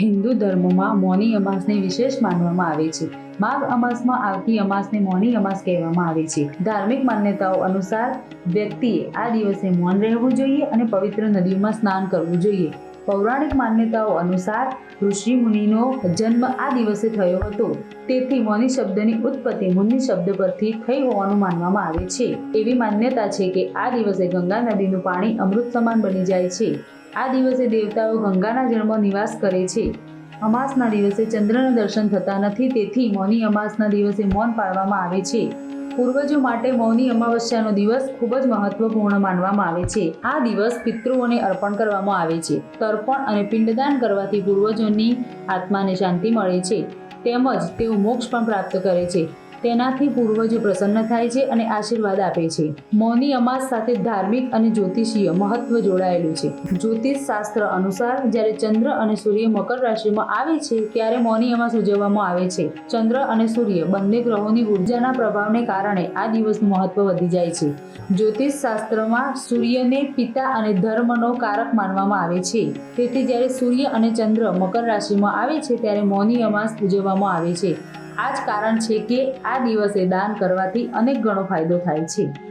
હિન્દુ ધર્મમાં મૌની અમાસને વિશેષ માનવામાં આવે છે. માઘ અમાસમાં આવતી અમાસને મૌની અમાસ કહેવામાં આવે છે. ધાર્મિક માન્યતાઓ અનુસાર વ્યક્તિએ આ દિવસે મૌન રહેવું જોઈએ અને પવિત્ર નદીઓમાં સ્નાન કરવું જોઈએ. પૌરાણિક માન્યતાઓ અનુસાર ઋષિ મુનિનો જન્મ આ દિવસે થયો હતો. તેથી મૌની શબ્દની ઉત્પત્તિ મુનિ શબ્દ પરથી થઈ હોવાનું માનવામાં આવે છે. એવી માન્યતા છે કે આ દિવસે ગંગા નદીનું પાણી અમૃત સમાન બની જાય છે. આ દિવસે દેવતાઓ ગંગાના જળમાં નિવાસ કરે છે. અમાસના દિવસે ચંદ્રના દર્શન થતા નથી, તેથી મૌની અમાસના દિવસે મૌન પાળવામાં આવે છે. પૂર્વજો માટે મૌની અમાવસ્યાનો દિવસ ખૂબ જ મહત્વપૂર્ણ માનવામાં આવે છે. આ દિવસ પિતૃઓને અર્પણ કરવામાં આવે છે. તર્પણ અને પિંડદાન કરવાથી પૂર્વજોની આત્માને શાંતિ મળે છે. તેમજ તેઓ મોક્ષ પણ પ્રાપ્ત કરે છે. તેનાથી પૂર્વજો પ્રસન્ન થાય છે અને આશીર્વાદ આપે છે. મૌની અમાસ સાથે ધાર્મિક અને જ્યોતિષીય મહત્વ જોડાયેલું છે. જ્યોતિષ શાસ્ત્ર અનુસાર જ્યારે ચંદ્ર અને સૂર્ય મકર રાશિમાં આવે છે, ત્યારે મૌની અમાસ ઉજવવામાં આવે છે. ચંદ્ર અને સૂર્ય બંને ગ્રહોની ઉર્જાના પ્રભાવને કારણે આ દિવસનું મહત્વ વધી જાય છે. જ્યોતિષ શાસ્ત્રમાં સૂર્યને પિતા અને ધર્મનો કારક માનવામાં આવે છે. તેથી જ્યારે સૂર્ય અને ચંદ્ર મકર રાશિમાં આવે છે, ત્યારે મૌની અમાસ ઉજવવામાં આવે છે. આ જ કારણ છે કે આ દિવસે દાન કરવાથી અનેક ગણો ફાયદો થાય છે.